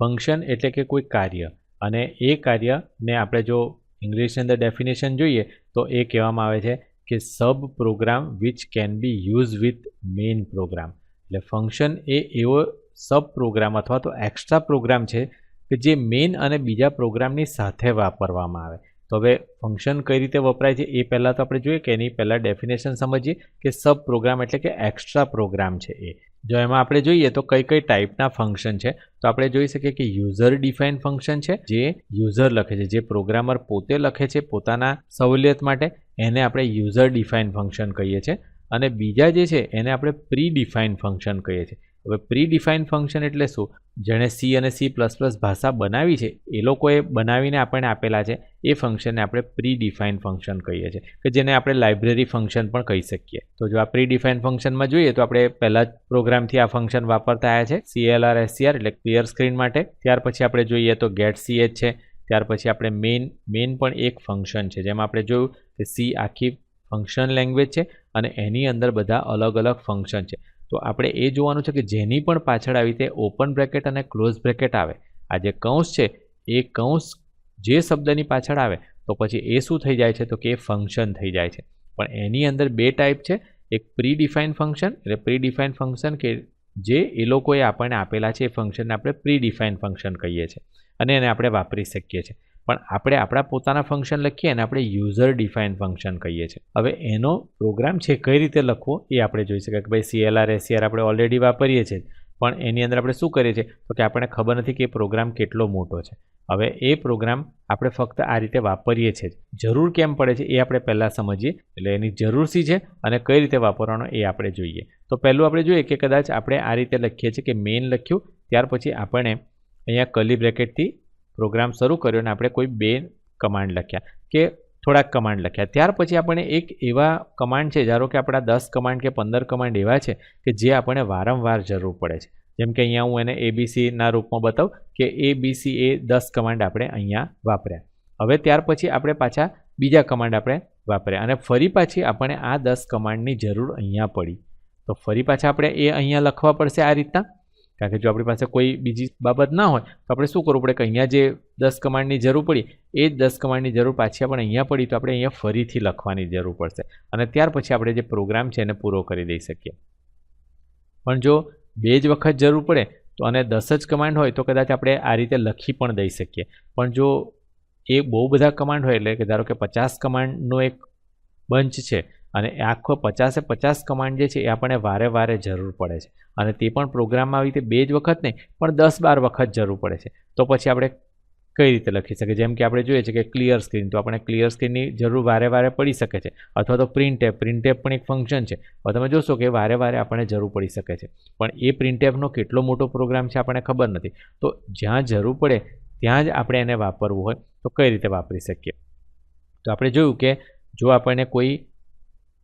Function એટલે કે કોઈ કાર્ય. અને એ કાર્યને આપણે જો ઇંગ્લિશની અંદર ડેફિનેશન જોઈએ, તો એ કહેવામાં આવે છે કે sub program which can be use with main program એટલે ફંક્શન એ એવો સબ પ્રોગ્રામ અથવા તો એક્સ્ટ્રા પ્રોગ્રામ છે કે જે મેઇન અને બીજા પ્રોગ્રામની સાથે વાપરવામાં આવે. તો હવે ફંક્શન કઈ રીતે વપરાય છે એ પહેલાં તો આપણે જોઈએ કે એની પહેલાં ડેફિનેશન સમજીએ કે સબ પ્રોગ્રામ એટલે કે એક્સ્ટ્રા પ્રોગ્રામ છે એ. જો એમાં આપણે જોઈએ તો કઈ કઈ ટાઈપના ફંક્શન છે, તો આપણે જોઈ શકીએ કે યુઝર ડિફાઇન ફંક્શન છે, જે યુઝર લખે છે, જે પ્રોગ્રામર પોતે લખે છે પોતાના સહુલિયત માટે, એને આપણે યુઝર ડિફાઇન ફંક્શન કહીએ છીએ. અને બીજા જે છે, એને આપણે પ્રી ડિફાઇન ફંક્શન કહીએ છીએ. હવે પ્રી ડિફાઇન ફંક્શન એટલે શું? જેણે સી અને સી પ્લસ પ્લસ ભાષા બનાવી છે, એ લોકોએ બનાવીને આપણને આપેલા છે, એ ફંક્શનને આપણે પ્રી ડિફાઇન ફંક્શન કહીએ છીએ, કે જેને આપણે લાઇબ્રેરી ફંક્શન પણ કહી શકીએ. તો જો આ પ્રી ડિફાઇન ફંક્શનમાં જોઈએ તો આપણે પહેલાં જ પ્રોગ્રામથી આ ફંક્શન વાપરતા આવ્યા છે સીએલઆર એસસીઆર એટલે ક્લિયર સ્ક્રીન માટે. ત્યાર પછી આપણે જોઈએ તો ગેટ સીએચ છે, ત્યાર પછી આપણે મેઇન મેઇન પણ એક ફંક્શન છે, જેમાં આપણે જોયું કે સી આખી ફંક્શન લેંગ્વેજ છે અને એની અંદર બધા અલગ અલગ ફંક્શન છે. તો આપણે એ જોવાનું છે કે જેની પણ પાછળ આવી રીતે ઓપન બ્રેકેટ અને ક્લોઝ બ્રેકેટ આવે, આ જે કૌંસ છે, એ કૌંસ જે શબ્દની પાછળ આવે, તો પછી એ શું થઈ જાય છે? તો કે ફંક્શન થઈ જાય છે. પણ એની અંદર બે ટાઈપ છે, એક પ્રી ડિફાઇન ફંક્શન એટલે પ્રી ડિફાઇન ફંક્શન કે જે એ લોકોએ આપણને આપેલા છે એ ફંક્શનને આપણે પ્રી ડિફાઇન ફંક્શન કહીએ છીએ. અને એને આપણે વાપરી શકીએ છીએ. પણ આપણે આપણા પોતાના ફંક્શન લખીએ અને આપણે યુઝર ડિફાઇન ફંક્શન કહીએ છીએ. હવે એનો પ્રોગ્રામ છે કઈ રીતે લખવો એ આપણે જોઈ શકીએ કે ભાઈ સીએલઆર એસીઆર આપણે ઓલરેડી વાપરીએ છીએ. પણ એની અંદર આપણે શું કરીએ છીએ? તો કે આપણને ખબર નથી કે એ પ્રોગ્રામ કેટલો મોટો છે. હવે એ પ્રોગ્રામ આપણે ફક્ત આ રીતે વાપરીએ છીએ. જરૂર કેમ પડે છે એ આપણે પહેલાં સમજીએ. એટલે એની જરૂર શી છે અને કઈ રીતે વાપરવાનો એ આપણે જોઈએ. તો પહેલું આપણે જોઈએ કે કદાચ આપણે આ રીતે લખીએ છીએ કે મેઇન લખ્યું. ત્યાર પછી આપણે અહીંયા કલી બ્રેકેટથી પ્રોગ્રામ શરૂ કર્યો અને આપણે કોઈ બે કમાન્ડ લખ્યા કે થોડાક કમાન્ડ લખ્યા. ત્યાર પછી આપણે એક એવા કમાન્ડ છે, ધારો કે આપણા દસ કમાન્ડ કે પંદર કમાન્ડ એવા છે કે જે આપણને વારંવાર જરૂર પડે છે. જેમ કે અહીંયા હું એને એબીસીના રૂપમાં બતાવું કે એ બીસી એ દસ કમાન્ડ આપણે અહીંયા વાપર્યા. હવે ત્યાર પછી આપણે પાછા બીજા કમાન્ડ આપણે વાપર્યા અને ફરી પાછી આપણે આ દસ કમાન્ડની જરૂર અહીંયા પડી. તો ફરી પાછા આપણે એ અહીંયા લખવા પડશે આ રીતના. કારણ કે જો આપણી પાસે કોઈ બીજી બાબત ના હોય, તો આપણે શું કરવું પડે કે અહીંયા જે દસ કમાન્ડની જરૂર પડી, એ જ દસ કમાન્ડની જરૂર પાછી આપણે અહીંયા પડી, તો આપણે અહીંયા ફરીથી લખવાની જરૂર પડશે. અને ત્યાર પછી આપણે જે પ્રોગ્રામ છે એને પૂરો કરી દઈ શકીએ. પણ જો બે જ વખત જરૂર પડે, તો અને દસ જ કમાન્ડ હોય, તો કદાચ આપણે આ રીતે લખી પણ દઈ શકીએ. પણ જો એ બહુ બધા કમાન્ડ હોય, એટલે કે ધારો કે પચાસ કમાન્ડનો એક બંચ છે અને આખો પચાસે પચાસ કમાન્ડ જે છે એ આપણને વારે વારે જરૂર પડે છે. અને તે પણ પ્રોગ્રામમાં આવી રીતે બે જ વખત નહીં, પણ દસ બાર વખત જરૂર પડે છે. તો પછી આપણે કઈ રીતે લખી શકીએ? જેમ કે આપણે જોઈએ છીએ કે ક્લિયર સ્ક્રીન તો આપણે ક્લિયર સ્ક્રીનની જરૂર વારે વારે પડી શકે છે. અથવા તો પ્રિન્ટ એપ પ્રિન્ટ એપ પણ એક ફંક્શન છે. તમે જોશો કે વારે વારે આપણને જરૂર પડી શકે છે. પણ એ પ્રિન્ટ એપનો કેટલો મોટો પ્રોગ્રામ છે આપણને ખબર નથી. તો જ્યાં જરૂર પડે ત્યાં જ આપણે એને વાપરવું હોય તો કઈ રીતે વાપરી શકીએ? તો આપણે જોયું કે જો આપણને કોઈ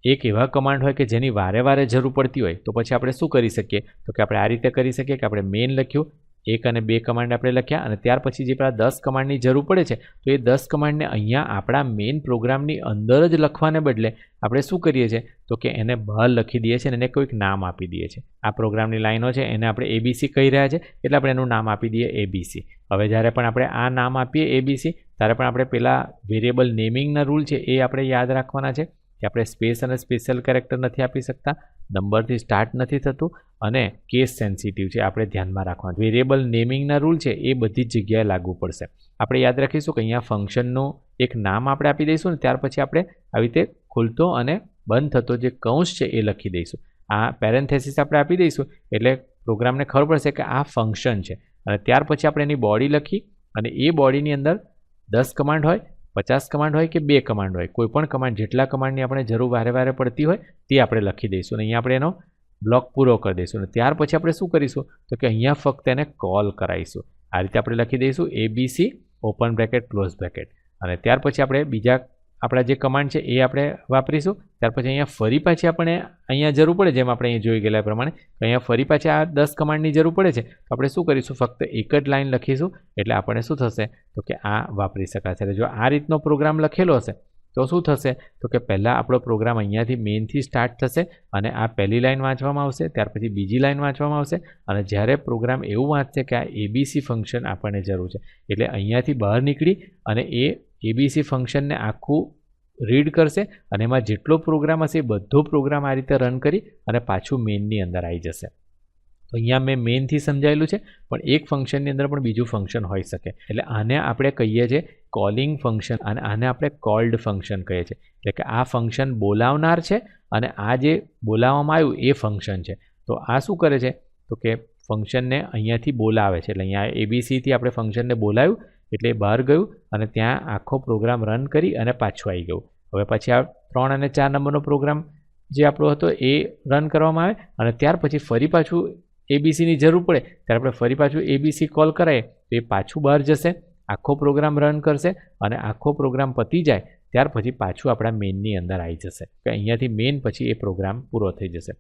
એક એવા કમાન્ડ હોય કે જેની વારે વારે જરૂર પડતી હોય, તો પછી આપણે શું કરી શકીએ? તો કે આપણે આ રીતે કરી શકીએ કે આપણે મેઇન લખ્યું, એક અને બે કમાન્ડ આપણે લખ્યા અને ત્યાર પછી જે પેલા દસ કમાન્ડની જરૂર પડે છે, તો એ દસ કમાન્ડને અહીંયા આપણા મેઇન પ્રોગ્રામની અંદર જ લખવાને બદલે આપણે શું કરીએ છીએ? તો કે એને બહાર લખી દઈએ છીએ અને એને કોઈક નામ આપી દઈએ છીએ. આ પ્રોગ્રામની લાઈનો છે, એને આપણે એબીસી કહી રહ્યા છે, એટલે આપણે એનું નામ આપી દઈએ એબીસી હવે જ્યારે પણ આપણે આ નામ આપીએ એબીસી ત્યારે પણ આપણે પેલા વેરિયેબલ નેમિંગના રૂલ છે એ આપણે યાદ રાખવાના છે. કે આપણે સ્પેસ અને સ્પેશિયલ કેરેક્ટર નથી આપી શકતા નંબરથી સ્ટાર્ટ નથી થતું અને કેસ સેન્સિટિવ છે, આપણે ધ્યાનમાં રાખવાનું. વેરિયેબલ નેમિંગના રૂલ છે, એ બધી જ જગ્યાએ લાગુ પડશે. આપણે યાદ રાખીશું કે અહીંયા ફંક્શનનું એક નામ આપણે આપી દઈશું ને ત્યાર પછી આપણે આવી રીતે ખુલતો અને બંધ થતો જે કૌંસ છે, એ લખી દઈશું. આ પેરેન્થેસિસ આપણે આપી દઈશું, એટલે પ્રોગ્રામને ખબર પડશે કે આ ફંક્શન છે. અને ત્યાર પછી આપણે એની બોડી લખી અને એ બોડીની અંદર દસ કમાન્ડ હોય પચાસ કમાન્ડ હોય કે બે કમાન્ડ હોય, કોઈ પણ કમાન્ડ જેટલા કમાન્ડની આપણે જરૂર વારે વારે પડતી હોય, તે આપણે લખી દઈશું અને અહીંયા આપણે એનો બ્લોક પૂરો કરી દઈશું. અને ત્યાર પછી આપણે શું કરીશું? તો કે અહીંયા ફક્ત એને કોલ કરાવીશું. આ રીતે આપણે લખી દઈશું ABC open bracket close bracket અને ત્યાર પછી આપણે બીજા આપણા જે કમાન્ડ છે એ આપણે વાપરીશું. ત્યાર પછી અહીંયા ફરી પાછી આપણે અહીંયા જરૂર પડે, જેમ આપણે અહીંયા જોઈ ગયેલા પ્રમાણે અહીંયા ફરી પાછી આ દસ કમાન્ડની જરૂર પડે છે. તો આપણે શું કરીશું? ફક્ત એક જ લાઈન લખીશું, એટલે આપણને શું થશે? તો કે આ વાપરી શકાશે. એટલે જો આ રીતનો પ્રોગ્રામ લખેલો હશે, તો શું થશે? તો કે પહેલાં આપણો પ્રોગ્રામ અહીંયાથી મેઇનથી સ્ટાર્ટ થશે અને આ પહેલી લાઈન વાંચવામાં આવશે, ત્યાર પછી બીજી લાઈન વાંચવામાં આવશે અને જ્યારે પ્રોગ્રામ એવું વાંચશે કે આ એબીસી ફંક્શન આપણને જરૂર છે. એટલે અહીંયાથી બહાર નીકળી અને એ એબીસી ફંક્શનને આખું રીડ કરશે અને એમાં જેટલો પ્રોગ્રામ હશે એ બધો પ્રોગ્રામ આ રીતે રન કરી અને પાછું મેઇનની અંદર આવી જશે. તો અહીંયા મેં મેઇનથી સમજાયેલું છે, પણ એક ફંક્શનની અંદર પણ બીજું ફંક્શન હોઈ શકે. એટલે આને આપણે કહીએ છીએ કોલિંગ ફંક્શન અને આને આપણે કોલ્ડ ફંક્શન કહીએ છીએ. એટલે કે આ ફંક્શન બોલાવનાર છે અને આ જે બોલાવવામાં આવ્યું એ ફંક્શન છે. તો આ શું કરે છે? તો કે ફંક્શનને અહીંયાથી બોલાવે છે. એટલે અહીંયા એબીસીથી આપણે ફંક્શનને બોલાવ્યું એટલે બહાર ગયું અને ત્યાં આખો પ્રોગ્રામ રન કરી અને પાછું આવી ગયું. હવે પછી આ ત્રણ અને ચાર નંબરનો પ્રોગ્રામ જે આપણો હતો એ રન કરવામાં આવે અને ત્યાર પછી ફરી પાછું એબીસીની જરૂર પડે. ત્યારે આપણે ફરી પાછું એબીસી કોલ કરાય તો એ પાછું બહાર જશે, આખો પ્રોગ્રામ રન કરશે અને આખો પ્રોગ્રામ પતી જાય ત્યાર પછી પાછું આપણા મેઇનની અંદર આવી જશે. કે અહીંયાથી મેઇન પછી એ પ્રોગ્રામ પૂરો થઈ જશે.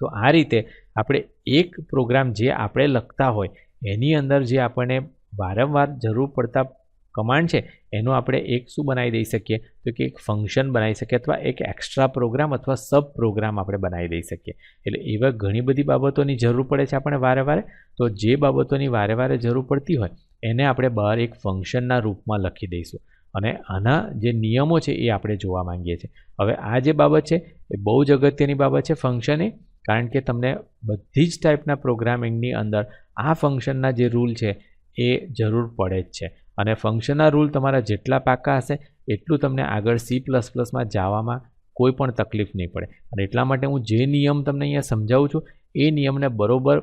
તો આ રીતે આપણે એક પ્રોગ્રામ જે આપણે લખતા હોય એની અંદર જે આપણને વારંવાર જરૂર પડતા કમાન્ડ છે, એનો આપણે એક શું બનાવી દઈ શકીએ? તો કે એક ફંક્શન બનાવી શકીએ અથવા એક એક્સ્ટ્રા પ્રોગ્રામ અથવા સબ પ્રોગ્રામ આપણે બનાવી દઈ શકીએ. એટલે એવા ઘણી બધી બાબતોની જરૂર પડે છે આપણે વારે વારે તો જે બાબતોની વારે વારે જરૂર પડતી હોય, એને આપણે બહાર એક ફંક્શનના રૂપમાં લખી દઈશું. અને આના જે નિયમો છે એ આપણે જોવા માંગીએ છીએ. હવે આ જે બાબત છે, એ બહુ જ અગત્યની બાબત છે ફંક્શને કારણ કે તમને બધી જ ટાઈપના પ્રોગ્રામિંગની અંદર આ ફંક્શનના જે રૂલ છે એ જરૂર પડે જ છે. અને ફંક્શનના રૂલ તમારા જેટલા પાકા હશે, એટલું તમને આગળ સી પ્લસ પ્લસમાં જાવામાં કોઈ પણ તકલીફ નહીં પડે. અને એટલા માટે હું જે નિયમ તમને અહીંયા સમજાવું છું, એ નિયમને બરોબર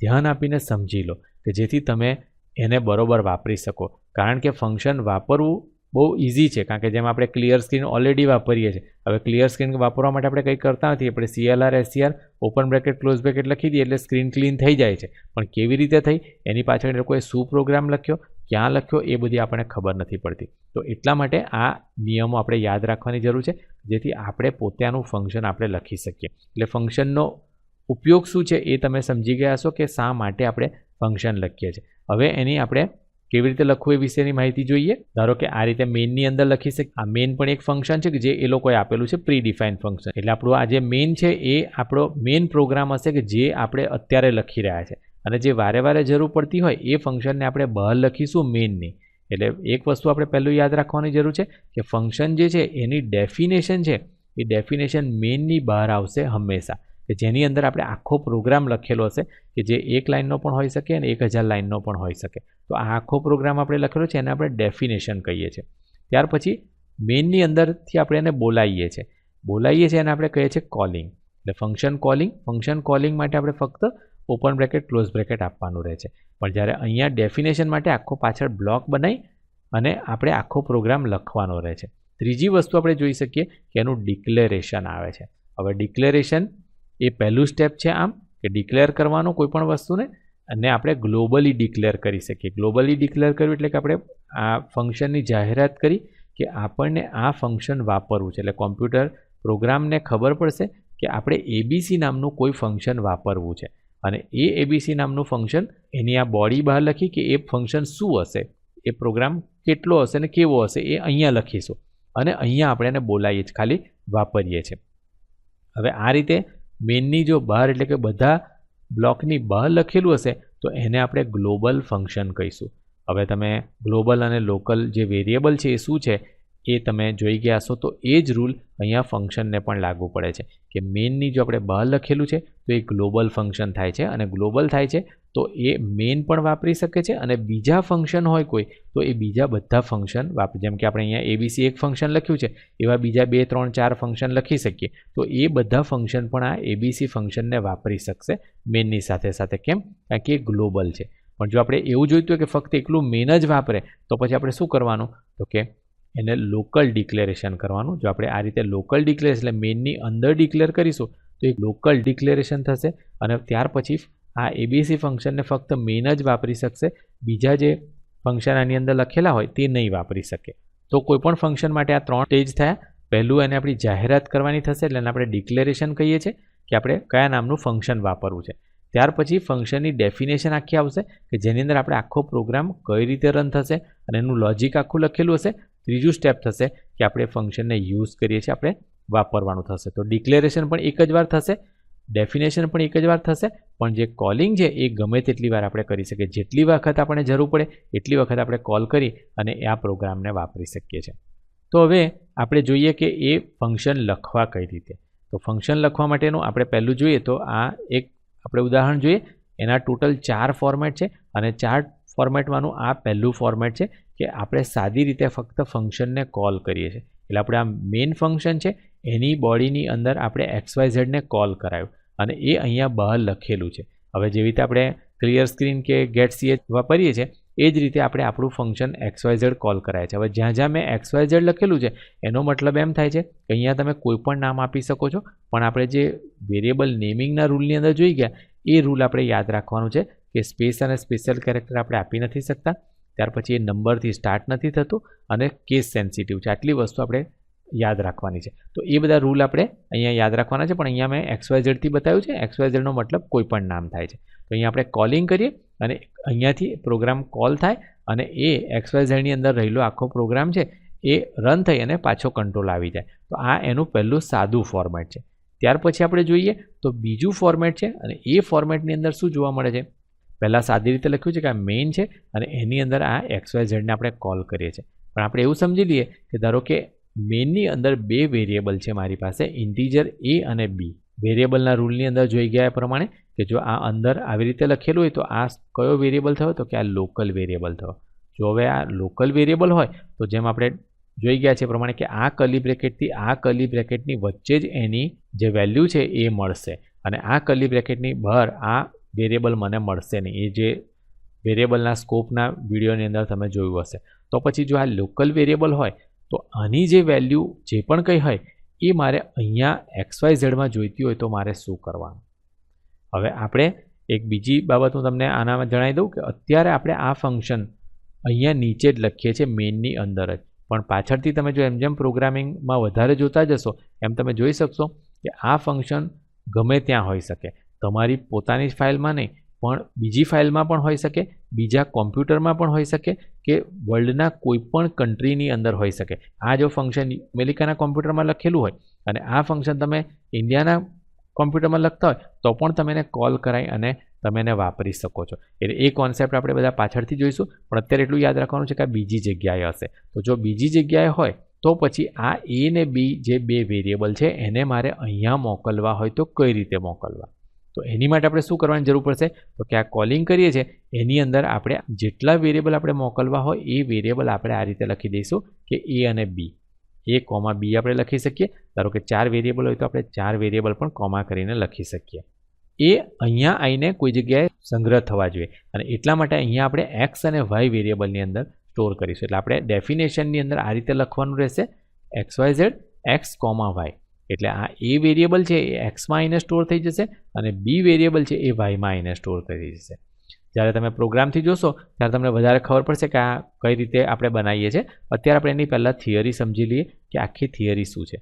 ધ્યાન આપીને સમજી લો, કે જેથી તમે એને બરોબર વાપરી શકો. કારણ કે ફંક્શન વાપરવું બહુ ઇઝી છે, કારણ કે જેમ આપણે ક્લિયર સ્ક્રીન ઓલરેડી વાપરીએ છીએ. હવે ક્લિયર સ્ક્રીન વાપરવા માટે આપણે કંઈ કરતા નથી. આપણે CLR SCR open bracket close bracket લખી દઈએ એટલે સ્ક્રીન ક્લીન થઈ જાય છે. પણ કેવી રીતે થઈ? એની પાછળ એ લોકોએ શું પ્રોગ્રામ લખ્યો? ક્યાં લખ્યો? એ બધી આપણને ખબર નથી પડતી. તો એટલા માટે આ નિયમો આપણે યાદ રાખવાની જરૂર છે, જેથી આપણે પોતાનું ફંક્શન આપણે લખી શકીએ. એટલે ફંક્શનનો ઉપયોગ શું છે એ તમે સમજી ગયા છો કે શા માટે આપણે ફંક્શન લખીએ છીએ. હવે એની આપણે કેવી રીતે લખવું એ વિશેની માહિતી જોઈએ? ધારો કે આ રીતે મેઇનની અંદર લખી શકે, આ મેઇન પણ એક ફંક્શન છે કે જે એ લોકોએ આપેલું છે પ્રી ડિફાઇન ફંક્શન એટલે આપણું આ જે મેઇન છે એ આપણો મેઇન પ્રોગ્રામ હશે કે જે આપણે અત્યારે લખી રહ્યા છે. અને જે વારે વારે જરૂર પડતી હોય એ ફંક્શનને આપણે બહાર લખીશું મેઇનની એટલે એક વસ્તુ આપણે પહેલું યાદ રાખવાની જરૂર છે કે ફંક્શન જે છે એની ડેફિનેશન છે એ ડેફિનેશન મેઇનની બહાર આવશે હંમેશા. કે જેની અંદર આપણે આખો પ્રોગ્રામ લખેલો હશે કે જે એક લાઇનનો પણ હોઈ શકે અને એક હજાર લાઇનનો પણ હોઈ શકે. તો આ આખો પ્રોગ્રામ આપણે લખેલો છે, એને આપણે ડેફિનેશન કહીએ છીએ. ત્યાર પછી મેઇનની અંદરથી આપણે એને બોલાવીએ છીએ. બોલાવીએ છીએ અને આપણે કહીએ છીએ કોલિંગ એટલે ફંક્શન કોલિંગ ફંક્શન કોલિંગ માટે આપણે ફક્ત ઓપન બ્રેકેટ ક્લોઝ બ્રેકેટ આપવાનું રહે છે. પણ જ્યારે અહીંયા ડેફિનેશન માટે આખો પાછળ બ્લોક બનાવી અને આપણે આખો પ્રોગ્રામ લખવાનો રહે છે. ત્રીજી વસ્તુ આપણે જોઈ શકીએ કે એનું ડિક્લેરેશન આવે છે. હવે ડિક્લેરેશન એ પહેલું સ્ટેપ છે આમ, કે ડિક્લેર કરવાનું કોઈ પણ વસ્તુને, અને આપણે ગ્લોબલી ડિક્લેર કરી શકીએ. ગ્લોબલી ડિક્લેર કર્યું એટલે કે આપણે આ ફંક્શનની જાહેરાત કરી કે આપણને આ ફંક્શન વાપરવું છે. એટલે કોમ્પ્યુટર પ્રોગ્રામને ખબર પડશે કે આપણે એબીસી નામનું કોઈ ફંક્શન વાપરવું છે. અને એ એબીસી નામનું ફંક્શન એની આ બોડી બહાર લખી કે એ ફંક્શન શું હશે? એ પ્રોગ્રામ કેટલો હશે ને કેવો હશે એ અહીંયા લખીશું. અને અહીંયા આપણે એને બોલાવીએ જ, ખાલી વાપરીએ છીએ. હવે આ રીતે મેનની જો બહાર એટલે કે બધા બ્લોકની બહાર લખેલું હશે, તો એને આપણે ગ્લોબલ ફંક્શન કહીશું. હવે તમે ગ્લોબલ અને લોકલ જે વેરિયેબલ છે એ શું છે? એ તમે જોઈ ગયા છો તો એ જ રૂલ અહીંયા ફંક્શનને પણ લાગુ પડે છે. કે મેઇનની જો આપણે બહાર લખેલું છે, તો એ ગ્લોબલ ફંક્શન થાય છે અને ગ્લોબલ થાય છે, તો એ મેઇન પણ વાપરી શકે છે અને બીજા ફંક્શન હોય કોઈ, તો એ બીજા બધા ફંક્શન વાપરી. જેમ કે આપણે અહીંયા એબીસી એક ફંક્શન લખ્યું છે, એવા બીજા બે, ત્રણ, ચાર ફંક્શન લખી શકીએ, તો એ બધા ફંક્શન પણ આ એબીસી ફંક્શનને વાપરી શકશે મેઇનની સાથે સાથે. કેમ? કારણ કે એ ગ્લોબલ છે. પણ જો આપણે એવું જોઈતું હોય કે ફક્ત એકલું મેન જ વાપરે, તો પછી આપણે શું કરવાનું? તો કે એને લોકલ ડિક્લેરેશન કરવાનું. જો આપણે આ રીતે લોકલ ડિક્લેર એટલે મેઇનની અંદર ડિક્લેર કરીશું, તો એક લોકલ ડિક્લેરેશન થશે અને ત્યાર પછી આ એબીસી ફંક્શનને ફક્ત મેઇન જ વાપરી શકશે. બીજા જે ફંક્શન આની અંદર લખેલા હોય તે નહીં વાપરી શકે. તો કોઈપણ ફંક્શન માટે આ ત્રણ સ્ટેજ થયા. પહેલું એને આપણી જાહેરાત કરવાની થશે, એટલે એને આપણે ડિક્લેરેશન કહીએ છીએ કે આપણે કયા નામનું ફંક્શન વાપરવું છે. ત્યાર પછી ફંક્શનની ડેફિનેશન આખી આવશે કે જેની અંદર આપણે આખો પ્રોગ્રામ કઈ રીતે રન થશે અને એનું લોજિક આખું લખેલું હશે. ત્રીજું સ્ટેપ થશે કે આપણે ફંક્શનને યુઝ કરીએ છીએ, આપણે વાપરવાનું થશે. તો ડિક્લેરેશન પણ એક જ વાર થશે ડેફિનેશન પણ એક જ વાર થશે, પણ જે કોલિંગ છે એ ગમે તેટલી વાર આપણે કરી શકીએ. જેટલી વખત આપણે જરૂર પડે, એટલી વખત આપણે કોલ કરી અને આ પ્રોગ્રામને વાપરી શકીએ છીએ. તો હવે આપણે જોઈએ કે એ ફંક્શન લખવા કઈ રીતે. તો ફંક્શન લખવા માટેનું આપણે પહેલું જોઈએ તો આ એક આપણે ઉદાહરણ જોઈએ. એના ટોટલ ચાર ફોર્મેટ છે અને ચાર ફોર્મેટમાંનું આ પહેલું ફોર્મેટ છે કે આપણે સાદી રીતે ફક્ત ફંક્શનને કોલ કરીએ છીએ. એટલે આપણે આ મેઇન ફંક્શન છે, એની બોડીની અંદર આપણે એક્સ વાય ઝેડને કોલ કરાયું. અને એ અહીંયા બહાર લખેલું છે. હવે જેવી રીતે આપણે ક્લિયર સ્ક્રીન કે ગેટ સીએચ વાપરીએ છીએ, એ જ રીતે આપણે આપણું function X Y Z call કરાય છે. હવે જ્યાં જ્યાં મેં એક્સ વાય ઝેડ લખેલું છે, એનો મતલબ એમ થાય છે કે અહીંયા તમે કોઈ પણ નામ આપી શકો છો. પણ આપણે જે વેરિયેબલ નેમિંગના રૂલની અંદર જોઈ ગયા, એ રૂલ આપણે યાદ રાખવાનું છે. કે સ્પેસ અને સ્પેશિયલ કેરેક્ટર આપણે આપી નથી શકતા. ત્યાર પછી એ નંબરથી સ્ટાર્ટ નથી થતું અને કેસ સેન્સિટિવ છે. આટલી વસ્તુ આપણે યાદ રાખવાની છે. તો એ બધા રૂલ આપણે અહીંયા યાદ રાખવાના છે. પણ અહીંયા મેં એક્સવાયઝેડથી ઝેડથી બતાવ્યું છે. એક્સવાયઝેડનો વાય મતલબ કોઈ પણ નામ થાય છે. તો અહીંયા આપણે કોલિંગ કરીએ અને અહીંયાથી પ્રોગ્રામ કોલ થાય અને એ એક્સવાયઝેડની વાય અંદર રહેલો આખો પ્રોગ્રામ છે એ રન થઈ અને પાછો કંટ્રોલ આવી જાય. તો આ એનું પહેલું સાદું ફોર્મેટ છે. ત્યાર પછી આપણે જોઈએ તો બીજું ફોર્મેટ છે અને એ ફોર્મેટની અંદર શું જોવા મળે છે? પહેલાં સાદી રીતે લખ્યું છે કે આ મેઇન છે અને એની અંદર આ એક્સ વાય ઝેડને આપણે કોલ કરીએ છીએ. પણ આપણે એવું સમજી લઈએ કે ધારો કે મેઇનની અંદર બે વેરિયેબલ છે મારી પાસે ઇન્ટીજર એ અને બી વેરિયેબલના રૂલની અંદર જોઈ ગયા પ્રમાણે કે જો આ અંદર આવી રીતે લખેલું હોય તો આ કયો વેરિયેબલ થયો તો કે આ લોકલ વેરિયેબલ થયો. જો હવે આ લોકલ વેરિયેબલ હોય તો જેમ આપણે જોઈ ગયા છે પ્રમાણે કે આ કલી બ્રેકેટથી આ કલી બ્રેકેટની વચ્ચે જ એની જે વેલ્યુ છે એ મળશે. અને આ કલી બ્રેકેટની બહાર આ વેરિયેબલ મને મળશે નહીં. એ જે વેરિયેબલના સ્કોપના વિડીયોની અંદર તમે જોયું હશે. તો પછી જો આ લોકલ વેરિયેબલ હોય, તો આની જે વેલ્યુ જે પણ કંઈ હોય, એ મારે અહીંયા એક્સ વાય ઝેડમાં જોઈતી હોય તો મારે શું કરવાનું? હવે આપણે એક બીજી બાબત હું તમને આનામાં જણાવી દઉં કે અત્યારે આપણે આ ફંક્શન અહીંયા નીચે જ લખીએ છીએ મેઇનની અંદર જ. પણ પાછળથી તમે જો એમ જેમ પ્રોગ્રામિંગમાં વધારે જોતા જશો, એમ તમે જોઈ શકશો કે આ ફંક્શન ગમે ત્યાં હોઈ શકે. તમારી પોતાની જ ફાઇલમાં નહીં, પણ બીજી ફાઇલમાં પણ હોઈ શકે, બીજા કોમ્પ્યુટરમાં પણ હોઈ શકે કે વર્લ્ડના કોઈપણ કન્ટ્રીની અંદર હોઈ શકે. આ જો ફંક્શન અમેરિકાના કોમ્પ્યુટરમાં લખેલું હોય અને આ ફંક્શન તમે ઇન્ડિયાના કોમ્પ્યુટરમાં લખતા હોય, તો પણ તમે એને કોલ કરાવી અને તમે એને વાપરી શકો છો. એટલે એ કોન્સેપ્ટ આપણે બધા પાછળથી જોઈશું, પણ અત્યારે એટલું યાદ રાખવાનું છે કે આ બીજી જગ્યાએ હશે. તો જો બીજી જગ્યાએ હોય, તો પછી આ એ ને બી જે બે વેરિયેબલ છે, એને મારે અહીંયા મોકલવા હોય તો કઈ રીતે મોકલવા? તો એની માટે આપણે શું કરવાની જરૂર પડશે? તો કે આ કોલિંગ કરીએ છીએ, એની અંદર આપણે જેટલા વેરિયેબલ આપણે મોકલવા હોય, એ વેરિયેબલ આપણે આ રીતે લખી દઈશું કે એ અને બી એ કોમા બી આપણે લખી શકીએ. ધારો કે ચાર વેરિયેબલ હોય તો આપણે ચાર વેરિયેબલ પણ કોમા કરીને લખી શકીએ. એ અહીંયા આવીને કોઈ જગ્યાએ સંગ્રહ થવા જોઈએ અને એટલા માટે અહીંયા આપણે એક્સ અને વાય વેરિયેબલની અંદર સ્ટોર કરીશું. એટલે આપણે ડેફિનેશનની અંદર આ રીતે લખવાનું રહેશે. X Y Z X comma Y એટલે આ એ વેરિયેબલ છે એ એક્સમાં આવીને સ્ટોર થઈ જશે અને બી વેરિયેબલ છે એ વાયમાં આવીને સ્ટોર થઈ જશે. જ્યારે તમે પ્રોગ્રામથી જોશો, ત્યારે તમને વધારે ખબર પડશે કે આ કઈ રીતે આપણે બનાવીએ છીએ. અત્યારે આપણે એની પહેલાં થિયરી સમજી લઈએ કે આખી થિયરી શું છે.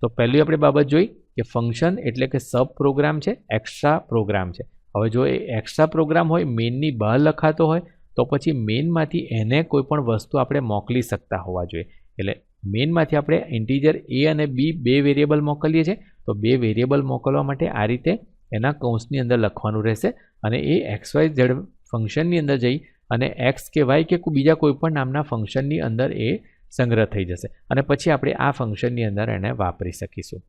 તો પહેલી આપણે બાબત જોઈ કે ફંક્શન એટલે કે સબ પ્રોગ્રામ છે એક્સ્ટ્રા પ્રોગ્રામ છે. હવે જો એ એક્સ્ટ્રા પ્રોગ્રામ હોય મેઇનની બહાર લખાતો હોય, તો પછી મેઇનમાંથી એને કોઈ પણ વસ્તુ આપણે મોકલી શકતા હોવા જોઈએ. એટલે મેઇનમાંથી આપણે ઇન્ટીજર એ અને બી બે વેરિયેબલ મોકલીએ છીએ. તો બે વેરિયેબલ મોકલવા માટે આ રીતે એના કૌંસની અંદર લખવાનું રહેશે અને એ એક્સ વાય ઝેડ ફંક્શનની અંદર જઈ અને એક્સ કે વાય કે બીજા કોઈપણ નામના ફંક્શનની અંદર એ સંગ્રહ થઈ જશે. અને પછી આપણે આ ફંક્શનની અંદર એને વાપરી શકીશું.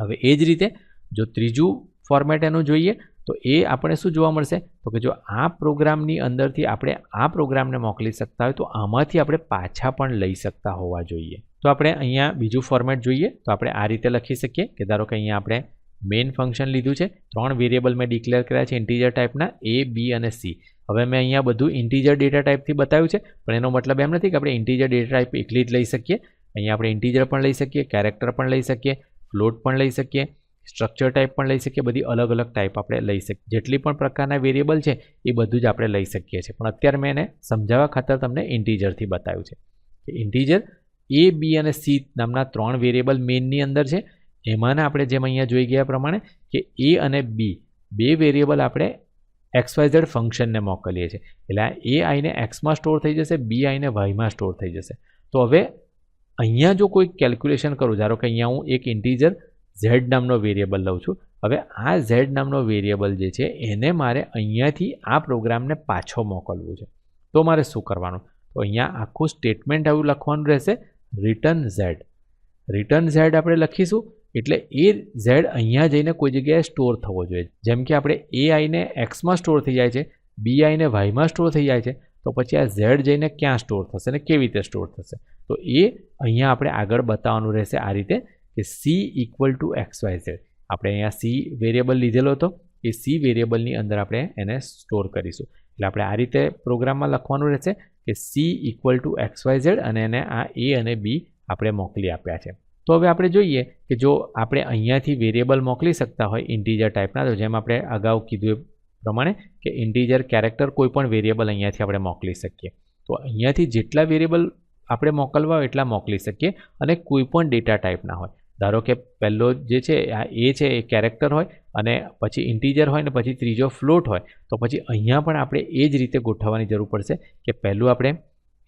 હવે એ જ રીતે જો ત્રીજું ફોર્મેટ એનું જોઈએ તો એ આપણે શું જોવા મળશે? તો કે જો આ પ્રોગ્રામની અંદરથી આપણે આ પ્રોગ્રામને મોકલી શકતા હોય તો આમાંથી આપણે પાછા પણ લઈ શકતા હોવા જોઈએ. તો આપણે અહીંયા બીજું ફોર્મેટ જોઈએ. તો આપણે આ રીતે લખી શકીએ કે ધારો કે અહીંયા આપણે મેઇન ફંક્શન લીધું છે. ત્રણ વેરિયેબલ મેં ડિક્લેર કર્યા છે ઇન્ટીજર ટાઈપના એ બી અને સી હવે મેં અહીંયા બધું ઇન્ટીજર ડેટા ટાઈપથી બતાવ્યું છે. પણ એનો મતલબ એમ નથી કે આપણે ઇન્ટીજર ડેટા ટાઈપ એકલી જ લઈ શકીએ. અહીંયા આપણે ઇન્ટીજર પણ લઈ શકીએ કેરેક્ટર પણ લઈ શકીએ ફ્લોટ પણ લઈ શકીએ. સ્ટ્રક્ચર ટાઈપ પણ લઈ શકીએ, બધી અલગ અલગ ટાઈપ આપણે લઈ શકીએ. જેટલી પણ પ્રકારના વેરિયેબલ છે, એ બધું જ આપણે લઈ શકીએ છીએ. પણ અત્યારે મેં એને સમજાવવા ખાતર તમને ઇન્ટીજરથી બતાવ્યું છે. કે ઇન્ટીજર એ બી અને સી નામના ત્રણ વેરિયેબલ મેઇનની અંદર છે. એમાંના આપણે જેમ અહીંયા જોઈ ગયા પ્રમાણે કે એ અને બી બે વેરિયેબલ આપણે એક્સ વાય ઝેડ ફંક્શનને મોકલીએ છીએ. એટલે એ આઈને એક્સમાં સ્ટોર થઈ જશે બી આઈને વાયમાં સ્ટોર થઈ જશે. તો હવે અહીંયા જો કોઈ કેલ્ક્યુલેશન કરું, ધારો કે અહીંયા હું એક ઇન્ટીજર ઝેડ નામનો વેરિયેબલ લઉં છું. હવે આ ઝેડ નામનો વેરિયેબલ જે છે, એને મારે અહીંયાથી આ પ્રોગ્રામને પાછો મોકલવું છે. તો મારે શું કરવાનું? તો અહીંયા આખું સ્ટેટમેન્ટ આવું લખવાનું રહેશે રિટર્ન ઝેડ રિટર્ન ઝેડ આપણે લખીશું, એટલે એ ઝેડ અહીંયા જઈને કોઈ જગ્યાએ સ્ટોર થવો જોઈએ. જેમ કે આપણે એ આઈને એક્સમાં સ્ટોર થઈ જાય છે બી આઈને વાયમાં સ્ટોર થઈ જાય છે, તો પછી આ ઝેડ જઈને ક્યાં સ્ટોર થશે અને કેવી રીતે સ્ટોર થશે? તો એ અહીંયા આપણે આગળ બતાવવાનું રહેશે આ રીતે. કે સી ઇક્વલ ટુ એક્સ આપણે અહીંયા સી વેરિયેબલ લીધેલો હતો. એ સી વેરિયેબલની અંદર આપણે એને સ્ટોર કરીશું. એટલે આપણે આ રીતે પ્રોગ્રામમાં લખવાનું રહેશે કે C equal to X Y Z અને એને આ એ અને બી આપણે મોકલી આપ્યા છે. તો હવે આપણે જોઈએ કે જો આપણે અહીંયાથી વેરિયેબલ મોકલી શકતા હોય ઇન્ટીજર ટાઈપના તો જેમ આપણે અગાઉ કીધું એ પ્રમાણે કે ઇન્ટીજર કેરેક્ટર કોઈ પણ વેરિયેબલ અહીંયાથી આપણે મોકલી શકીએ. તો અહીંયાથી જેટલા વેરિયેબલ આપણે મોકલવા હોય એટલા મોકલી શકીએ અને કોઈ પણ ડેટા ટાઈપના હોય. ધારો કે પહેલો જે છે, આ એ છે, એ કેરેક્ટર હોય અને પછી ઇન્ટીજર હોય ને પછી ત્રીજો ફ્લોટ હોય, તો પછી અહીંયા પણ આપણે એ જ રીતે ગોઠવવાની જરૂર પડશે કે પહેલું આપણે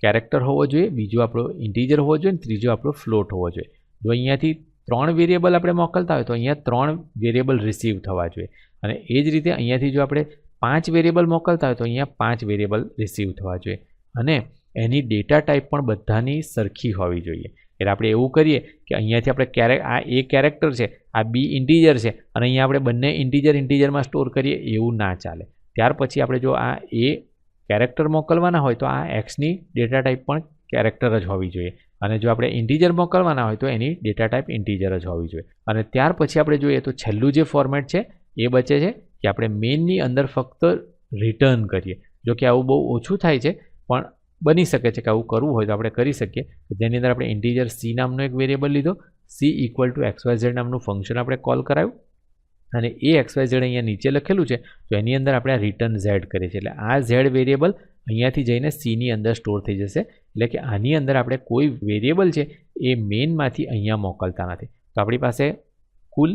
કેરેક્ટર હોવો જોઈએ, બીજું આપણો ઇન્ટીજર હોવો જોઈએ ને ત્રીજો આપણો ફ્લોટ હોવો જોઈએ. જો અહીંયાથી ત્રણ વેરિયેબલ આપણે મોકલતા હોય તો અહીંયા ત્રણ વેરિયેબલ રિસીવ થવા જોઈએ. અને એ જ રીતે અહીંયાથી જો આપણે પાંચ વેરિયેબલ મોકલતા હોય તો અહીંયા પાંચ વેરિયેબલ રિસીવ થવા જોઈએ. અને એની ડેટા ટાઈપ પણ બધાની સરખી હોવી જોઈએ. એટલે આપણે એવું કરીએ કે અહીંયાથી આપણે ક્યારેક આ એ કેરેક્ટર છે, આ બી ઇન્ટીજર છે, અને અહીંયા આપણે બંને ઇન્ટીજર ઇન્ટીજરમાં સ્ટોર કરીએ, એવું ના ચાલે. ત્યાર પછી આપણે જો આ એ કેરેક્ટર મોકલવાના હોય તો આ એક્સની ડેટા ટાઈપ પણ કેરેક્ટર જ હોવી જોઈએ. અને જો આપણે ઇન્ટીજર મોકલવાના હોય તો એની ડેટા ટાઈપ ઇન્ટીજર જ હોવી જોઈએ. અને ત્યાર પછી આપણે જોઈએ તો છેલ્લું જે ફોર્મેટ છે, એ બચે છે કે આપણે મેઇનની અંદર ફક્ત રિટર્ન કરીએ. જો કે આવું બહુ ઓછું થાય છે, પણ બની શકે છે કે આવું કરવું હોય તો આપણે કરી શકીએ. જેની અંદર આપણે ઇન્ટીજર સી નામનો એક વેરિયેબલ લીધો C equal to X Y Z Z નામનું ફંક્શન આપણે કોલ કરાવ્યું. અને એ એક્સવાયઝેડ ઝેડ અહીંયા નીચે લખેલું છે, તો એની અંદર આપણે રિટર્ન ઝેડ કરીએ છીએ. એટલે આ ઝેડ વેરિયેબલ અહીંયાથી જઈને સીની અંદર સ્ટોર થઈ જશે. એટલે કે આની અંદર આપણે કોઈ વેરિયેબલ છે એ મેઇનમાંથી અહીંયા મોકલતા નથી. તો આપણી પાસે કુલ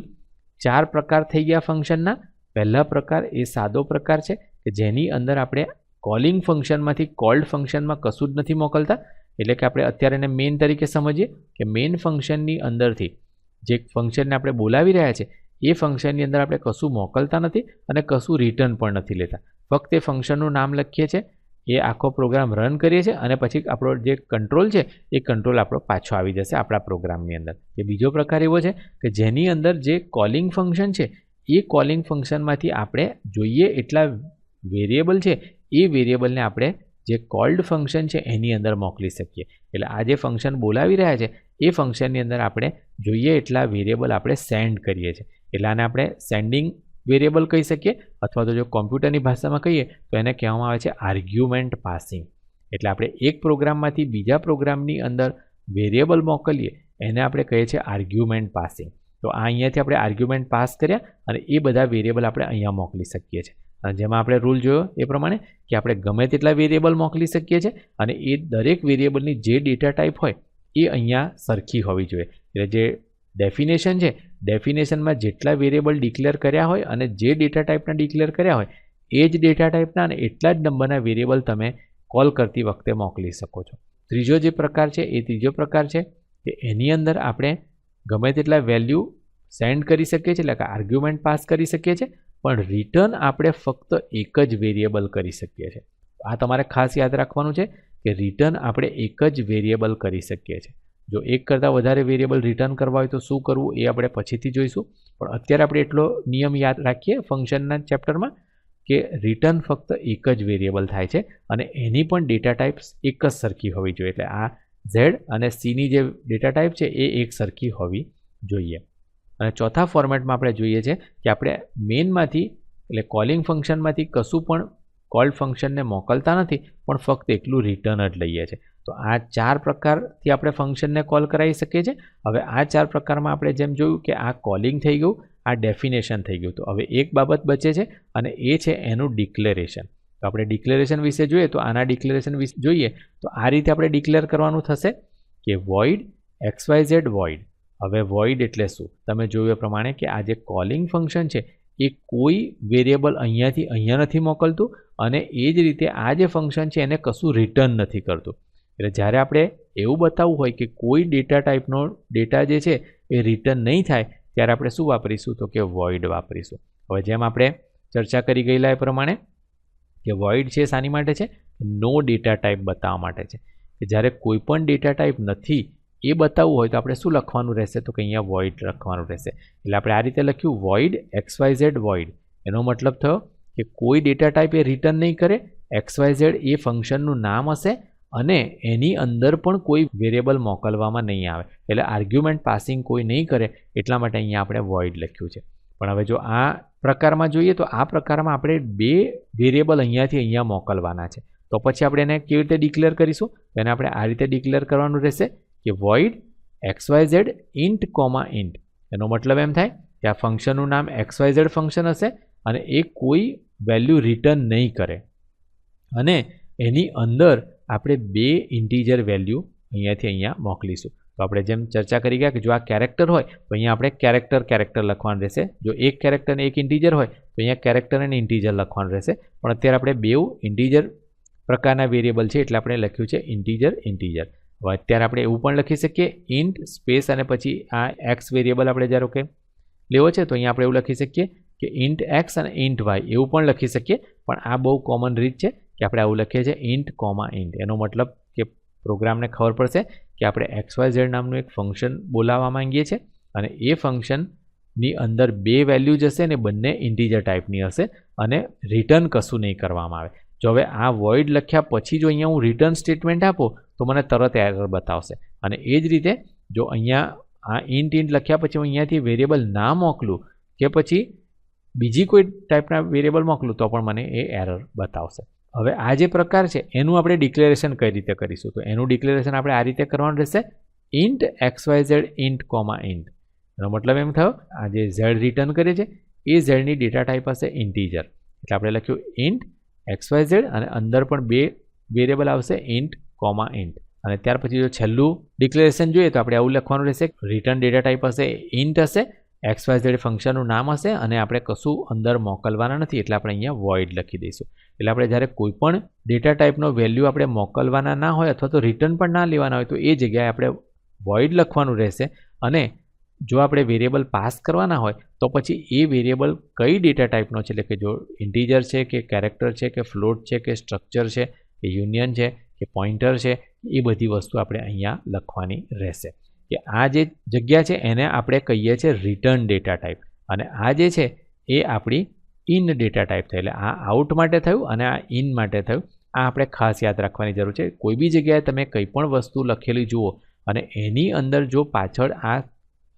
ચાર પ્રકાર થઈ ગયા ફંક્શનના પહેલા પ્રકાર એ સાદો પ્રકાર છે કે જેની અંદર આપણે કોલિંગ ફંક્શનમાંથી કોલ્ડ ફંક્શનમાં કશું જ નથી મોકલતા. એટલે કે આપણે અત્યારે એને મેઇન તરીકે સમજીએ કે મેઇન ફંક્શનની અંદરથી જે ફંક્શનને આપણે બોલાવી રહ્યા છે, એ ફંક્શનની અંદર આપણે કશું મોકલતા નથી અને કશું રિટર્ન પણ નથી લેતા. ફક્ત એ ફંક્શનનું નામ લખીએ છીએ એ આખો પ્રોગ્રામ રન કરીએ છીએ અને પછી આપણો જે કંટ્રોલ છે, એ કંટ્રોલ આપણો પાછો આવી જશે આપણા પ્રોગ્રામની અંદર. એ બીજો પ્રકાર એવો છે કે જેની અંદર જે કોલિંગ ફંક્શન છે, એ કોલિંગ ફંક્શનમાંથી આપણે જોઈએ એટલા વેરિયેબલ છે એ વેરિયેબલને આપણે જે કોલ્ડ ફંક્શન છે એની અંદર મોકલી શકીએ. એટલે આ જે ફંક્શન બોલાવી રહ્યા છે, એ ફંક્શનની અંદર આપણે જોઈએ એટલા વેરિયેબલ આપણે સેન્ડ કરીએ છીએ. એટલે આને આપણે સેન્ડિંગ વેરિયેબલ કહી શકીએ અથવા તો જો કોમ્પ્યુટરની ભાષામાં કહીએ, તો એને કહેવામાં આવે છે આર્ગ્યુમેન્ટ પાસિંગ. એટલે આપણે એક પ્રોગ્રામમાંથી બીજા પ્રોગ્રામની અંદર વેરિયેબલ મોકલીએ, એને આપણે કહીએ છીએ આર્ગ્યુમેન્ટ પાસિંગ. તો આ અહીંયાથી આપણે આર્ગ્યુમેન્ટ પાસ કર્યા અને એ બધા વેરિયેબલ આપણે અહીંયા મોકલી શકીએ છીએ. જેમાં આપણે રૂલ જોયો એ પ્રમાણે કે આપણે ગમે તેટલા વેરિયેબલ મોકલી શકીએ છીએ અને એ દરેક વેરિયેબલની જે ડેટા ટાઈપ હોય એ અહીંયા સરખી હોવી જોઈએ. એટલે જે ડેફિનેશન છે ડેફિનેશનમાં જેટલા વેરિયેબલ ડિક્લેર કર્યા હોય અને જે ડેટા ટાઈપના ડિક્લેર કર્યા હોય, એ જ ડેટા ટાઈપના અને એટલા જ નંબરના વેરિયેબલ તમે કોલ કરતી વખતે મોકલી શકો છો. ત્રીજો જે પ્રકાર છે, એ ત્રીજો પ્રકાર છે કે એની અંદર આપણે ગમે તેટલા વેલ્યુ સેન્ડ કરી શકીએ છીએ, એટલે કે આર્ગ્યુમેન્ટ પાસ કરી શકીએ છીએ પણ રિટર્ન આપણે ફક્ત એક જ વેરિયેબલ કરી શકીએ છીએ. આ તમારે ખાસ યાદ રાખવાનું છે કે રિટર્ન આપણે એક જ વેરિયેબલ કરી શકીએ છીએ. જો એક કરતાં વધારે વેરિયેબલ રિટર્ન કરવા હોય તો શું કરવું એ આપણે પછીથી જોઈશું. પણ અત્યારે આપણે એટલો નિયમ યાદ રાખીએ ફંક્શનના ચેપ્ટરમાં કે રિટર્ન ફક્ત એક જ વેરિયેબલ થાય છે અને એની પણ ડેટા ટાઈપ્સ એક જ સરખી હોવી જોઈએ. એટલે આ ઝેડ અને સીની જે ડેટા ટાઈપ છે એ એક સરખી હોવી જોઈએ. અને ચોથા ફોર્મેટમાં આપણે જોઈએ છે કે આપણે મેઇનમાંથી એટલે કોલિંગ ફંક્શનમાંથી કશું પણ કોલ્ડ ફંક્શનને મોકલતા નથી, પણ ફક્ત એકલું રિટર્ન જ લઈએ છીએ તો આ ચાર પ્રકારથી આપણે ફંક્શનને કોલ કરાવી શકીએ છીએ. હવે આ ચાર પ્રકારમાં આપણે જેમ જોયું કે આ કોલિંગ થઈ ગયું, આ ડેફિનેશન થઈ ગયું. તો હવે એક બાબત બચે છે અને એ છે એનું ડિક્લેરેશન તો આપણે ડિક્લેરેશન વિશે જોઈએ, તો આના ડિક્લેરેશન વિશે, જોઈએ, તો આ રીતે આપણે ડિક્લેર કરવાનું થશે કે void X Y Z void હવે વોઇડ એટલે શું? તમે જોયું એ પ્રમાણે કે આ જે કોલિંગ ફંક્શન છે, એ કોઈ વેરિયેબલ અહીંયાથી અહીંયા નથી મોકલતું અને એ જ રીતે આ જે ફંક્શન છે, એને કશું રિટર્ન નથી કરતું. એટલે જ્યારે આપણે એવું બતાવવું હોય કે કોઈ ડેટા ટાઈપનો ડેટા જે છે, એ રિટર્ન નહીં થાય, ત્યારે આપણે શું વાપરીશું? તો કે વોઇડ વાપરીશું. હવે જેમ આપણે ચર્ચા કરી ગયેલા એ પ્રમાણે કે વોઇડ છે શાની માટે છે નો ડેટા ટાઈપ બતાવવા માટે છે. કે જ્યારે કોઈ પણ ડેટા ટાઈપ નથી એ બતાવવું હોય તો આપણે શું લખવાનું રહેશે? તો કે અહીંયા વોઇડ લખવાનું રહેશે. એટલે આપણે આ રીતે લખ્યું વોઇડ એક્સવાયઝેડ ઝેડ વોઇડ એનો મતલબ થયો કે કોઈ ડેટા ટાઈપ એ રિટર્ન નહીં કરે એક્સવાયઝેડ ઝેડ એ ફંક્શનનું નામ હશે અને એની અંદર પણ કોઈ વેરિયેબલ મોકલવામાં નહીં આવે. એટલે આર્ગ્યુમેન્ટ પાસિંગ કોઈ નહીં કરે, એટલા માટે અહીંયા આપણે વોઇડ લખ્યું છે. પણ હવે જો આ પ્રકારમાં જોઈએ તો આ પ્રકારમાં આપણે બે વેરિયેબલ અહીંયાથી અહીંયા મોકલવાના છે. તો પછી આપણે એને કેવી રીતે ડિક્લેર કરીશું? એને આપણે આ રીતે ડિક્લેર કરવાનું રહેશે. કે void X Y Z int comma int એનો મતલબ એમ થાય કે આ ફંક્શનનું નામ એક્સવાય ઝેડ ફંક્શન હશે અને એ કોઈ વેલ્યુ રિટર્ન નહીં કરે. અને એની અંદર આપણે બે ઇન્ટીજર વેલ્યુ અહીંયાથી અહીંયા મોકલીશું. તો આપણે જેમ ચર્ચા કરી ગયા કે જો આ કેરેક્ટર હોય, તો અહીંયા આપણે કેરેક્ટર કેરેક્ટર લખવાનું રહેશે. જો એક કેરેક્ટર અને એક ઇન્ટીજર હોય, તો અહીંયા કેરેક્ટર અને ઇન્ટીજર લખવાનું રહેશે. પણ અત્યારે આપણે બેઉ ઇન્ટીજર પ્રકારના વેરિયેબલ છે એટલે આપણે લખ્યું છે ઇન્ટીજર ઇન્ટીજર હવે અત્યારે આપણે એવું પણ લખી શકીએ ઇન્ટ સ્પેસ અને પછી આ એક્સ વેરિયેબલ આપણે જ્યારે કે લેવો છે, તો અહીંયા આપણે એવું લખી શકીએ કે ઇન્ટ એક્સ અને ઇન્ટ વાય એવું પણ લખી શકીએ. પણ આ બહુ કોમન રીત છે કે આપણે આવું લખીએ છીએ ઇન્ટ કોમા ઇન્ટ એનો મતલબ કે પ્રોગ્રામને ખબર પડશે કે આપણે એક્સ વાય ઝેડ નામનું એક ફંક્શન બોલાવવા માંગીએ છીએ અને એ ફંક્શનની અંદર બે વેલ્યુ જશે અને બંને ઇન્ટીજર ટાઈપની હશે અને રિટર્ન કશું નહીં કરવામાં આવે. જો હવે આ વોઇડ લખ્યા પછી જો અહીંયા હું રિટર્ન સ્ટેટમેન્ટ આપું તો મને તરત એરર બતાવશે. અને એ જ રીતે જો અહીંયા આ ઇન્ટ ઇન્ટ લખ્યા પછી હું અહીંયાથી વેરિયેબલ ના મોકલું કે પછી બીજી કોઈ ટાઈપના વેરિયેબલ મોકલું તો પણ મને એ એરર બતાવશે. હવે આ જે પ્રકાર છે, એનું આપણે ડિક્લેરેશન કઈ રીતે કરીશું? તો એનું ડિક્લેરેશન આપણે આ રીતે કરવાનું રહેશે. Int X Y Z int comma int એનો મતલબ એમ થયો, આ જે ઝેડ રિટર્ન કરે છે, એ ઝેડની ડેટા ટાઈપ હશે ઇન્ટીજર એટલે આપણે લખ્યું ઇન્ટ એક્સ ઝેડ અને અંદર પણ બે વેરિયેબલ આવશે ઇન્ટ કોમા ઇન્ટ અને ત્યાર પછી જો છેલ્લું ડિક્લેરેશન જોઈએ તો આપણે આવું લખવાનું રહેશે. રિટર્ન ડેટા ટાઈપ હશે ઇન્ટ હશે એક્સ વાય ઝેડ ફંક્શનનું નામ હશે અને આપણે કશું અંદર મોકલવાના નથી, એટલે આપણે અહીંયા વોઇડ લખી દઈશું. એટલે આપણે જ્યારે કોઈ પણ ડેટા ટાઈપનો વેલ્યુ આપણે મોકલવાના ના હોય અથવા તો રિટર્ન પણ ના લેવાના હોય તો એ જગ્યાએ આપણે વોઇડ લખવાનું રહેશે. અને જો આપણે વેરિયેબલ પાસ કરવાના હોય, તો પછી એ વેરિયેબલ કઈ ડેટા ટાઈપનો છે? એટલે કે જો ઇન્ટીજર છે કે કેરેક્ટર છે કે ફ્લોટ છે કે સ્ટ્રક્ચર છે કે યુનિયન છે કે પોઇન્ટર છે, એ બધી વસ્તુ આપણે અહીંયા લખવાની રહેશે. કે આ જે જગ્યા છે, એને આપણે કહીએ છીએ રિટર્ન ડેટા ટાઈપ અને આ જે છે, એ આપણી ઇન ડેટા ટાઈપ થઈ એટલે આ આઉટ માટે થયું અને આ ઇન માટે થયું. આ આપણે ખાસ યાદ રાખવાની જરૂર છે. કોઈ બી જગ્યાએ તમે કંઈ પણ વસ્તુ લખેલી જુઓ અને એની અંદર જો પાછળ આ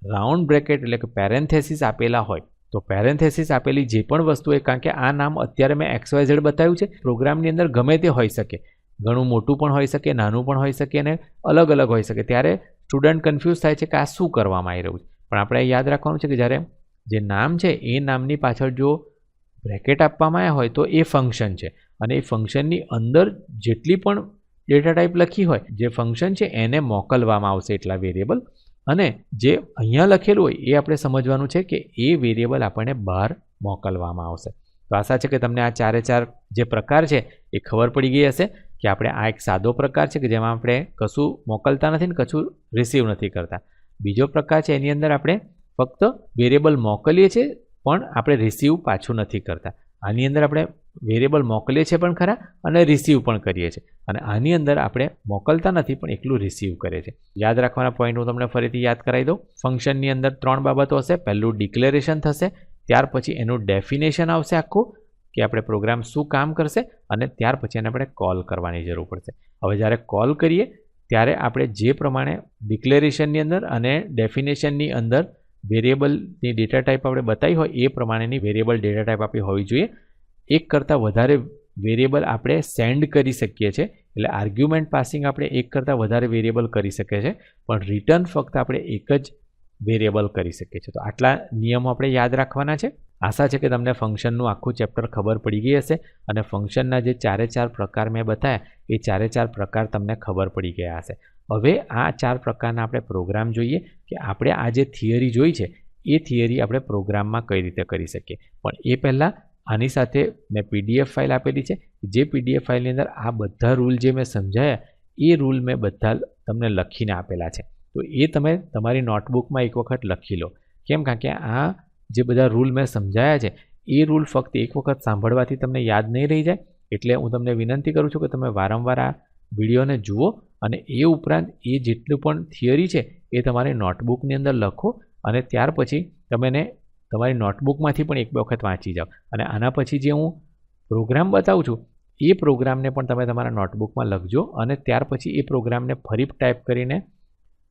રાઉન્ડ બ્રેકેટ એટલે કે પેરેન્થેસિસ આપેલા હોય, તો પેરેન્થેસિસ આપેલી જે પણ વસ્તુ હોય, કારણ કે આ નામ અત્યારે મેં એક્સ ઝેડ બતાવ્યું છે પ્રોગ્રામની અંદર ગમે તે હોઈ શકે. ઘણું મોટું પણ હોઈ શકે, નાનું પણ હોઈ શકે અને અલગ અલગ હોઈ શકે. ત્યારે સ્ટુડન્ટ કન્ફ્યુઝ થાય છે કે આ શું કરવામાં આવી રહ્યું છે. પણ આપણે યાદ રાખવાનું છે કે જ્યારે જે નામ છે, એ નામની પાછળ જો બ્રેકેટ આપવામાં આવ્યા હોય તો એ ફંક્શન છે. અને એ ફંક્શનની અંદર જેટલી પણ ડેટા ટાઈપ લખી હોય, જે ફંક્શન છે એને મોકલવામાં આવશે એટલા વેરિયેબલ અને જે અહીંયા લખેલું હોય, એ આપણે સમજવાનું છે કે એ વેરિયેબલ આપણને બહાર મોકલવામાં આવશે. તો આશા છે કે તમને આ ચારે ચાર જે પ્રકાર છે, એ ખબર પડી ગઈ હશે. કે આપણે આ એક સાદો પ્રકાર છે કે જેમાં આપણે કશું મોકલતા નથી ને કશું રિસીવ નથી કરતા. બીજો પ્રકાર છે એની અંદર આપણે ફક્ત વેરિયેબલ મોકલીએ છીએ પણ આપણે રિસીવ પાછું નથી કરતા. આની અંદર આપણે વેરિયેબલ મોકલીએ છીએ પણ ખરા અને રિસીવ પણ કરીએ છીએ. અને આની અંદર આપણે મોકલતા નથી પણ એકલું રિસીવ કરીએ છીએ. યાદ રાખવાના પોઈન્ટ હું તમને ફરીથી યાદ કરાવી દઉં. ફંક્શનની અંદર ત્રણ બાબતો હશે. પહેલું ડિક્લેરેશન થશે. ત્યાર પછી એનું ડેફિનેશન આવશે આખું. કે આપણે પ્રોગ્રામ શું કામ કરશે અને ત્યાર પછી એને આપણે કોલ કરવાની જરૂર પડશે. હવે જ્યારે કોલ કરીએ, ત્યારે આપણે જે પ્રમાણે ડિક્લેરેશનની અંદર અને ડેફિનેશનની અંદર વેરિયેબલની ડેટા ટાઈપ આપણે બતાવી હોય, એ પ્રમાણેની વેરિયેબલ ડેટા ટાઈપ આપણી હોવી જોઈએ. એક કરતાં વધારે વેરિયેબલ આપણે સેન્ડ કરી શકીએ છીએ. એટલે આર્ગ્યુમેન્ટ પાસિંગ આપણે એક કરતાં વધારે વેરિયેબલ કરી શકીએ છીએ. પણ રિટર્ન ફક્ત આપણે એક જ વેરિયેબલ કરી શકીએ છીએ. તો આટલા નિયમો આપણે યાદ રાખવાના છે. આશા છે કે તમને ફંક્શનનું આખું ચેપ્ટર ખબર પડી ગઈ હશે અને ફંક્શનના જે ચારે ચાર પ્રકાર મેં બતાવ્યા એ ચારે ચાર પ્રકાર તમને ખબર પડી ગયા હશે. હવે આ ચાર પ્રકારના આપણે પ્રોગ્રામ જોઈએ કે આપણે આ જે થિયરી જોઈ છે, એ થિયરી આપણે પ્રોગ્રામમાં કઈ રીતે કરી શકીએ? પણ એ પહેલાં આની સાથે મેં પીડીએફ ફાઇલ આપેલી છે, જે પીડીએફ ફાઇલની અંદર આ બધા રૂલ જે મેં સમજાયા, એ રૂલ મેં બધા તમને લખીને આપેલા છે. તો એ તમે તમારી નોટબુકમાં એક વખત લખી લો. કેમ? કારણ કે આ જે બધા રૂલ મેં સમજાયા છે, એ રૂલ ફક્ત એક વખત સાંભળવાથી તમને યાદ નહીં રહી જાય, એટલે હું તમને વિનંતી કરું છું કે તમે વારંવાર આ વિડીયોને જુઓ અને એ ઉપરાંત એ જેટલું પણ થિયરી છે એ તમારી નોટબુકની અંદર લખો અને ત્યાર પછી તમે એને તમારી નોટબુકમાંથી પણ એક વખત વાંચી જાઓ. અને આના પછી જે હું પ્રોગ્રામ બતાવું છું, એ પ્રોગ્રામને પણ તમે તમારા નોટબુકમાં લખજો અને ત્યાર પછી એ પ્રોગ્રામને ફરી ટાઈપ કરીને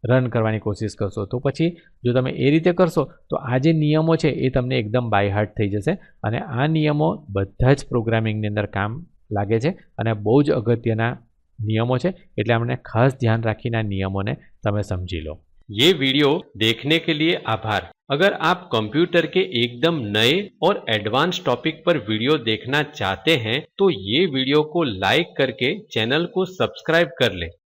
રન કરવાની કોશિશ કરશો તો પછી જો તમે એ રીતે કરશો તો આ જે નિયમો છે એ તમને એકદમ બાય હાર્ટ થઈ જશે અને આ નિયમો બધા જ પ્રોગ્રામિંગની અંદર કામ લાગે છે અને બહુ જ અગત્યના નિયમો છે એટલે આપણે ખાસ ધ્યાન રાખીને આ નિયમોને તમે સમજી લો ये वीडियो देखने के लिए आभार अगर आप कंप्यूटर के एकदम नए और एडवांस टॉपिक पर वीडियो देखना चाहते हैं तो ये वीडियो को लाइक करके चैनल को सब्सक्राइब कर लें